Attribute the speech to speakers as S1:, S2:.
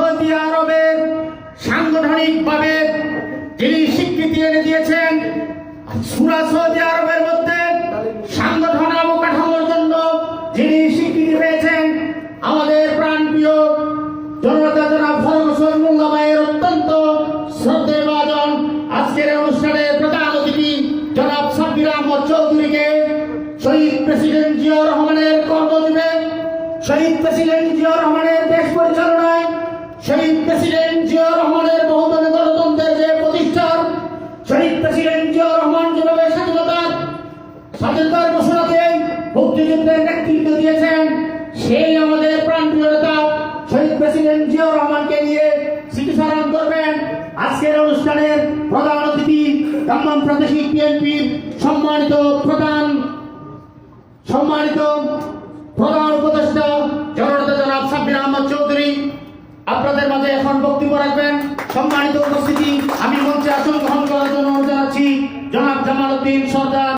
S1: Saudi আরবের সাংগঠনিকভাবে তিনি স্বীকৃতি এনে দিয়েছেন। সুরা সৌদি আরবের মধ্যে সাংগঠন অবকাঠামোর জন্য যিনি স্বীকৃতি পেয়েছেন, আমাদের প্রাণপ্রিয় জনতা জনাব ফারুক হোসেন মোল্লাবাইয়ের অত্যন্ত শ্রদ্ধেভাজন আজকের এই অনুষ্ঠানের প্রধান অতিথি জনাব সাব্বির আহমদ চৌধুরীকে শহীদ প্রেসিডেন্ট জিয়াউর রহমানের কর্মজীবে শহীদ প্রেসিডেন্ট জিয়াউর রহমানের দেশ পরিচালনায় শহীদ প্রেসিডেন্ট জিয়াউর রহমানের বহুদলীয় গণতন্ত্রের যে প্রতিষ্ঠান শহীদ প্রেসিডেন্ট জিয়াউর রহমান যেভাবে স্বাধীনতার স্বাধীনতার ঘোষণাতে মুক্তিযুদ্ধের নেতৃত্ব দিয়েছেন, সেই আমাদের প্রাণপ্রিয় নেতা শহীদ প্রেসিডেন্ট জিয়াউর রহমানকে নিয়ে স্মৃতিচারণ করবেন। আজকের অনুষ্ঠানের প্রধান অতিথি দমদম প্রাদেশিক বিএনপির সম্মানিত প্রধান সম্মানিত প্রধান উপদেষ্টা আপনাদের মাঝে এখন বক্তব্য রাখবেন। সম্মানিত উপস্থিতি, আমি মঞ্চে আসন গ্রহণ করার জন্য অনুরোধ জানাচ্ছি। জনাব জামাল উদ্দিন সর্দার